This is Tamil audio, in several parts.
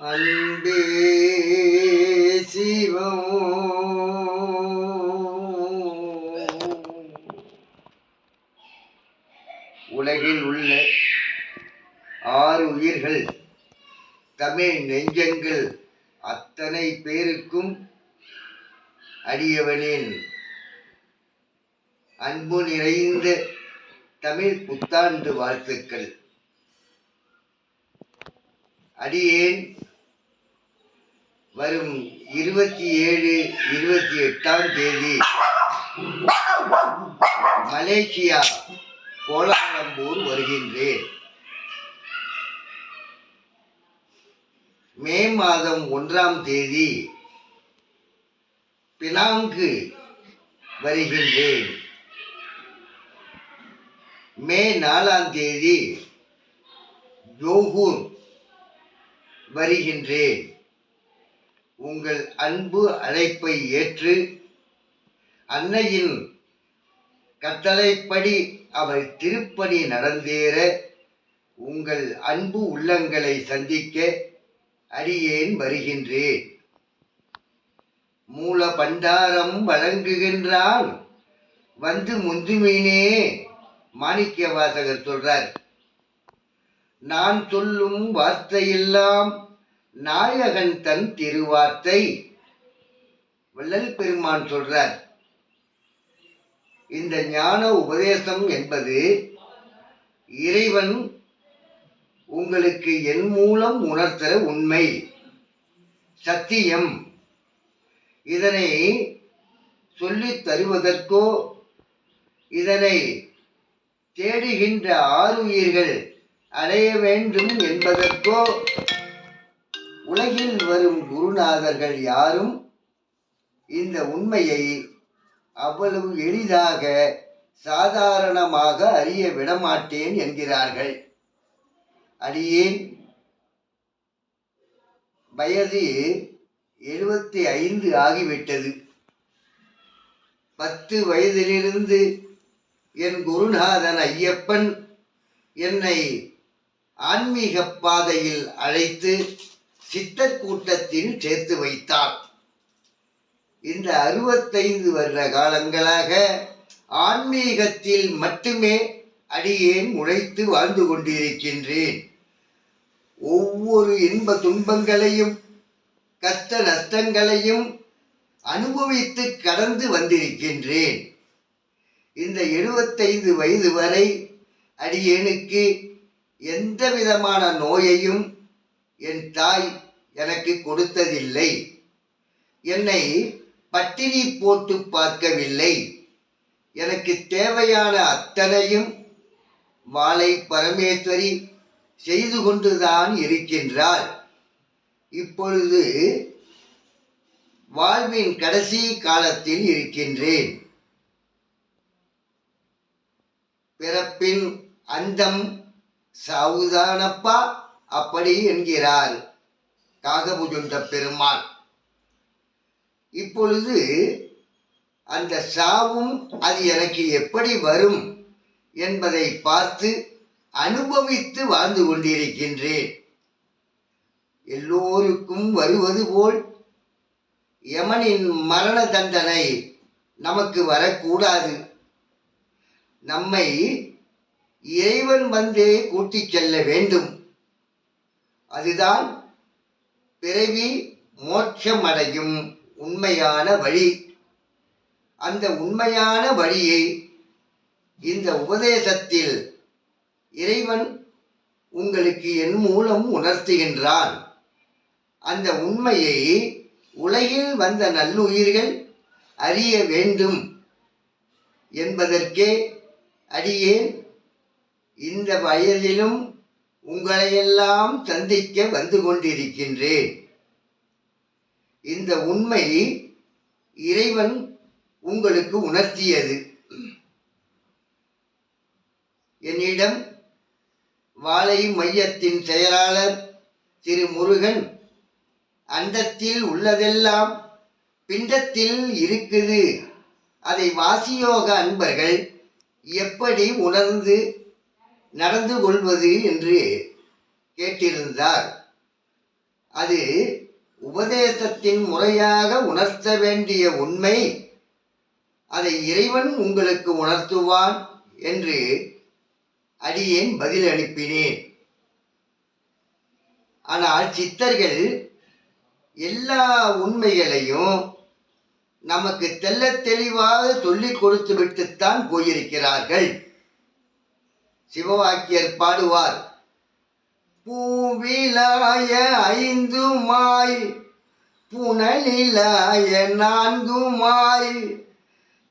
அன்பே சிவம். உலகில் உள்ள ஆறு உயிர்கள் தமிழ் நெஞ்சங்கள் அத்தனை பேருக்கும் அடியவனின். அன்பு நிறைந்த தமிழ் புத்தாண்டு வாழ்த்துக்கள். அடியேன் வரும் இருபத்தி ஏழு இருபத்தி எட்டாம் தேதி. மலேசியா கோலாலம்பூர் வருகின்றேன். மே மாதம் ஒன்றாம் தேதி பினாங்கு வருகின்றேன். மே நாலாம் தேதி ஜோகூர் வருகின்றேன். உங்கள் அன்பு அழைப்பை ஏற்று அன்னையின் கட்டளைப்படி அவள் திருப்பணி நடந்தேற உங்கள் அன்பு உள்ளங்களை சந்திக்க அடியேன் வருகின்றேன். மூல பண்டாரம் வழங்குகின்றான். வந்து முந்துமீனே மாணிக்க வாசகர் சொல்றார் நான் சொல்லும் வார்த்தையெல்லாம் நாயகன் தன் திருவார்த்தை. வள்ளல் பெருமான் சொல்றார் இந்த ஞான உபதேசம் என்பது இறைவன் உங்களுக்கு என் மூலம் உணர்த்த உண்மை சத்தியம். இதனை சொல்லித் தருவதற்கோ இதனை தேடுகின்ற ஆறுயிர்கள் அடைய வேண்டும் என்பதற்கோ உலகில் வரும் குருநாதர்கள் யாரும் இந்த உண்மையை அவ்வளவு எளிதாக சாதாரணமாக அறிய விடமாட்டேன் என்கிறார்கள். அடியேன். வயது எழுபத்தி ஐந்து ஆகிவிட்டது. பத்து வயதிலிருந்து என் குருநாதன் ஐயப்பன் என்னை ஆன்மீக பாதையில் அழைத்து சித்தர் கூட்டத்தில் சேர்த்து வைத்தார். இந்த அறுபத்தைந்து வருட காலங்களாக ஆன்மீகத்தில் மட்டுமே அடியேன் உழைத்து வாழ்ந்து கொண்டிருக்கின்றேன். ஒவ்வொரு இன்ப துன்பங்களையும் கஷ்ட நஷ்டங்களையும் அனுபவித்து கடந்து வந்திருக்கின்றேன். இந்த எழுபத்தைந்து வயது வரை அடியேனுக்கு எந்த விதமான நோயையும் என் தாய் எனக்கு கொடுத்ததில்லை. என்னை பட்டினி போட்டு பார்க்கவில்லை. எனக்கு தேவையான அத்தனையும் வாளை பரமேஸ்வரி செய்து கொண்டுதான் இருக்கின்றாள். இப்பொழுது வாழ்வின் கடைசி காலத்தில் இருக்கின்றேன். பிறப்பின் அந்தம் சாவுதானப்பா? அப்படி என்கிறார் காகபுஜுண்ட பெருமாள். இப்பொழுது அந்த சாவும் அது எனக்கு எப்படி வரும் என்பதை பார்த்து அனுபவித்து வாழ்ந்து கொண்டிருக்கின்றேன். எல்லோருக்கும் வருவது போல் யமனின் மரண தண்டனை நமக்கு வரக்கூடாது. நம்மை இறைவன் வந்தே கூட்டிச் செல்ல வேண்டும். அதுதான் பிறவி மோட்சம் அடையும் உண்மையான வழி. அந்த உண்மையான வழியை இந்த உபதேசத்தில் இறைவன் உங்களுக்கு என் மூலம் உணர்த்துகின்றான். அந்த உண்மையை உலகில் வந்த நல்லுயிர்கள் அறிய வேண்டும் என்பதற்கே அடியேன். இந்த வயதிலும் உங்களையெல்லாம் சந்திக்க வந்து கொண்டிருக்கின்றேன். இந்த உண்மை இறைவன் உங்களுக்கு உணர்த்தியது. என்னிடம் வாழை மையத்தின் செயலாளர் திரு முருகன் அண்டத்தில் உள்ளதெல்லாம் பிண்டத்தில் இருக்குது. அதை வாசியோக அன்பர்கள் எப்படி உணர்ந்து நடந்து கொள்வது என்று கேட்டிருந்தார். அது உபதேசத்தின் முறையாக உணர்த்த வேண்டிய உண்மை. அதை இறைவன் உங்களுக்கு உணர்த்துவான் என்று அடியேன் பதில் அனுப்பினேன். ஆனால் சித்தர்கள் எல்லா உண்மைகளையும் நமக்கு தெள்ளத் தெளிவாக சொல்லிக் கொடுத்து விட்டுத்தான் போயிருக்கிறார்கள். சிவவாக்கியர் பாடுவார். பூவிலாய ஐந்துமாய் புனலிலாய நான்குமாய்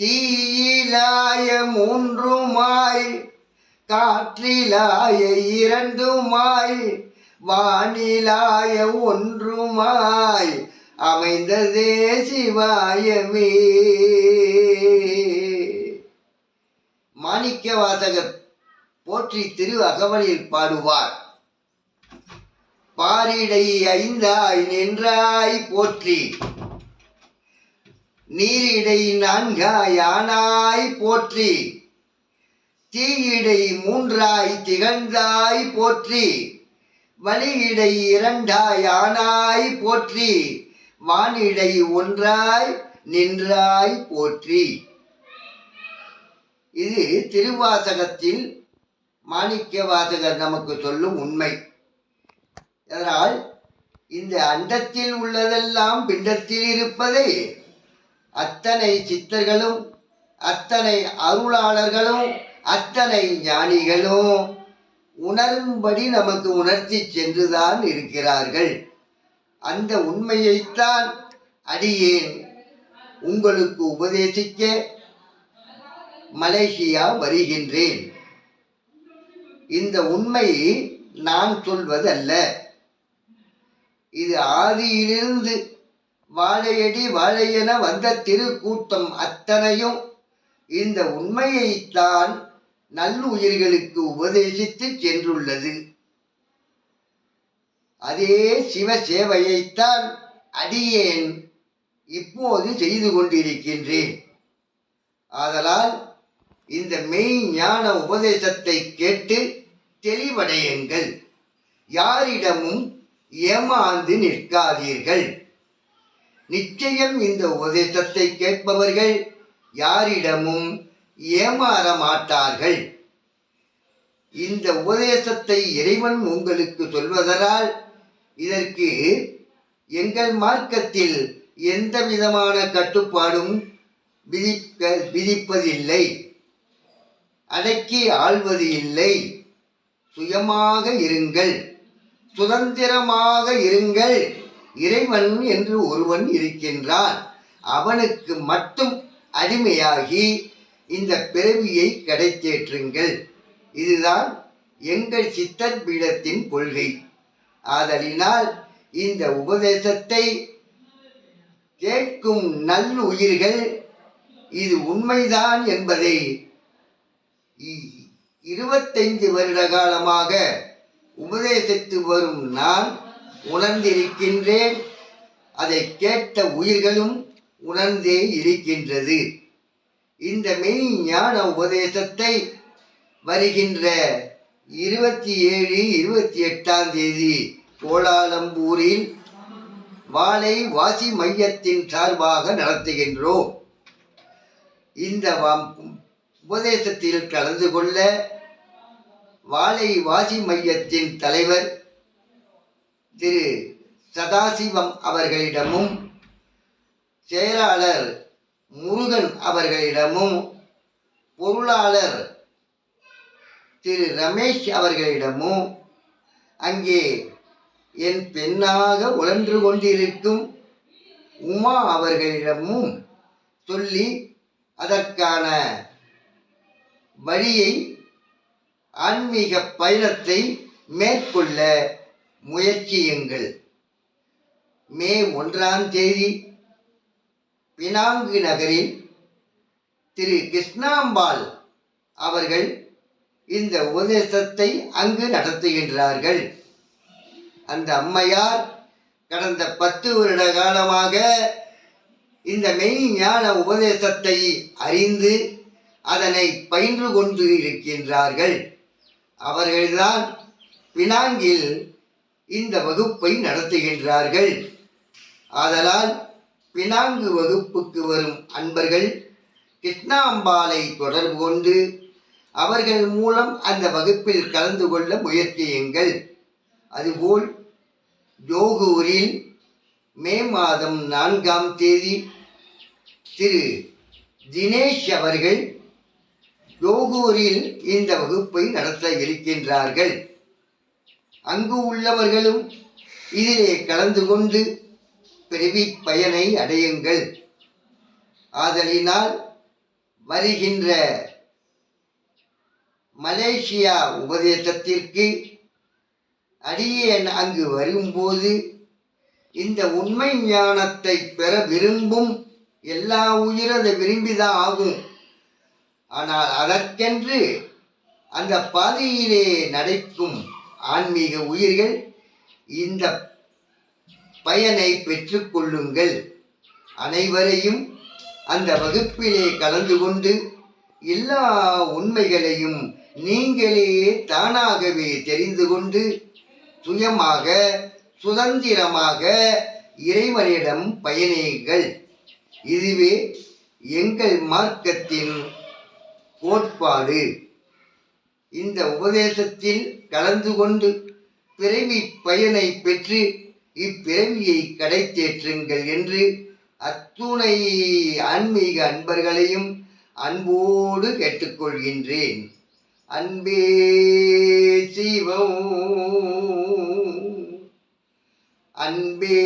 தீயிலாய மூன்றுமாய் காற்றிலாய இரண்டுமாய் வானிலாய ஒன்றுமாய் அமைந்ததே சிவாயமே. மாணிக்க வாசகர் போற்றி திரு அகவலில் பாடுவார். பாரிடை ஐந்தாய் நின்றாய் போற்றி. நீரிடை நான்காய் ஆனாய் போற்றி. தீயிடை மூன்றாய் திகழ்ந்தாய் போற்றி. வழியிடை இரண்டாய் ஆனாய் போற்றி. வானிடை ஒன்றாய் நின்றாய் போற்றி. இது திருவாசகத்தில் மாணிக்க வாசகர் நமக்கு சொல்லும் உண்மை. அதனால் இந்த அண்டத்தில் உள்ளதெல்லாம் பிண்டத்தில் இருப்பதை அத்தனை சித்தர்களும் அத்தனை அருளாளர்களும் அத்தனை ஞானிகளும் உணரும்படி நமக்கு உணர்த்தி சென்றுதான் இருக்கிறார்கள். அந்த உண்மையைத்தான் அடியேன் உங்களுக்கு உபதேசிக்க மலேசியா வருகின்றேன். இந்த உண்மை நான் சொல்வதல்ல. இது ஆதியிலிருந்து வாழையடி வாழையென வந்த திருக்கூட்டம் அத்தனையும் இந்த உண்மையைத்தான் நல்லுயிர்களுக்கு உபதேசித்து சென்றுள்ளது. அதே சிவ சேவையைத்தான் அடியேன் இப்போது செய்து கொண்டிருக்கின்றேன். ஆதலால் இந்த மெய் ஞான உபதேசத்தை கேட்டு தெளிவடையுங்கள். யாரிடமும் ஏமாந்து நிற்காதீர்கள். நிச்சயம் இந்த உபதேசத்தை கேட்பவர்கள் யாரிடமும் ஏமாற மாட்டார்கள். இந்த உபதேசத்தை இறைவன் உங்களுக்கு சொல்வதனால் இதற்கு எங்கள் மார்க்கத்தில் எந்த விதமான கட்டுப்பாடும் விதிக்க விதிப்பதில்லை. அடக்கி ஆள்வது இல்லை. சுயமாக இருங்கள். சுதந்திரமாக இருங்கள். இறைவன் என்று ஒருவன் இருக்கின்றான். அவனுக்கு மட்டும் அடிமையாகி இந்த பிறவியை கடைத்தேற்றுங்கள். இதுதான் எங்கள் சித்தர் பீடத்தின் கொள்கை. ஆதலினால் இந்த உபதேசத்தை கேட்கும் நல்லுயிர்கள் இது உண்மைதான் என்பதை இருபத்தைந்து வருட காலமாக உபதேசித்து வரும் நான் உணர்ந்திருக்கின்றேன். அதை கேட்ட உயிர்களும் உணர்ந்தே இருக்கின்றது. இந்த மெய் ஞான உபதேசத்தை வருகின்ற இருபத்தி ஏழு இருபத்தி எட்டாம் தேதி கோலாலம்பூரில் வாழை வாசி மையத்தின் சார்பாக நடத்துகின்றோம். இந்த உபதேசத்தில் கலந்து கொள்ள வாழை வாசி மையத்தின் தலைவர் திரு சதாசிவம் அவர்களிடமும் செயலாளர் முருகன் அவர்களிடமும் பொருளாளர் திரு ரமேஷ் அவர்களிடமும் அங்கே என் பெண்ணாக உழன்று கொண்டிருக்கும் உமா அவர்களிடமும் சொல்லி அதற்கான வழியை ஆன்மீக பயணத்தை மேற்கொள்ள முயற்சியுங்கள். மே ஒன்றாம் தேதி பினாங்கு நகரில் திரு கிருஷ்ணாம்பாள் அவர்கள் இந்த உபதேசத்தை அங்கு நடத்துகின்றார்கள். அந்த அம்மையார் கடந்த பத்து வருட காலமாக இந்த மெய் ஞான உபதேசத்தை அறிந்து அதனை பயின்று கொண்டு இருக்கின்றார்கள். அவர்கள்தான் பினாங்கில் இந்த வகுப்பை நடத்துகின்றார்கள். ஆதலால் பினாங்கு வகுப்புக்கு வரும் அன்பர்கள் கிருஷ்ணாம்பாலை தொடர்பு கொண்டு அவர்கள் மூலம் அந்த வகுப்பில் கலந்து கொள்ள முயற்சியுங்கள். அதுபோல் ஜோகூரில் மே மாதம் நான்காம் தேதி திரு தினேஷ் அவர்கள் யோகூரில் இந்த வகுப்பை நடத்த இருக்கின்றார்கள். அங்கு உள்ளவர்களும் இதிலே கலந்து கொண்டு பிறவி பயனை அடையுங்கள். ஆதலினால் வருகின்ற மலேசியா உபதேசத்திற்கு அடியேன் அங்கு வரும்போது இந்த உண்மை ஞானத்தை பெற விரும்பும் எல்லா உயிரும் அதை விரும்பிதான் ஆகும். ஆனால் அதற்கென்று அந்த பாதையிலே நடக்கும் ஆன்மீக உயிர்கள் இந்த பயனை பெற்றுக்கொள்ளுங்கள். அனைவரையும் அந்த வகுப்பிலே கலந்து கொண்டு எல்லா உண்மைகளையும் நீங்களே தானாகவே தெரிந்து கொண்டு சுயமாக சுதந்திரமாக இறைவனிடம் பயணியுங்கள். இதுவே எங்கள் மார்க்கத்தின் கோட்பாடு. இந்த உபதேசத்தில் கலந்து கொண்டு பிறவி பயனை பெற்று இப்பிறவியை கடை தேற்றுங்கள் என்று அத்துணை ஆன்மீக அன்பர்களையும் அன்போடு கேட்டுக்கொள்கின்றேன். அன்பே சிவம். அன்பே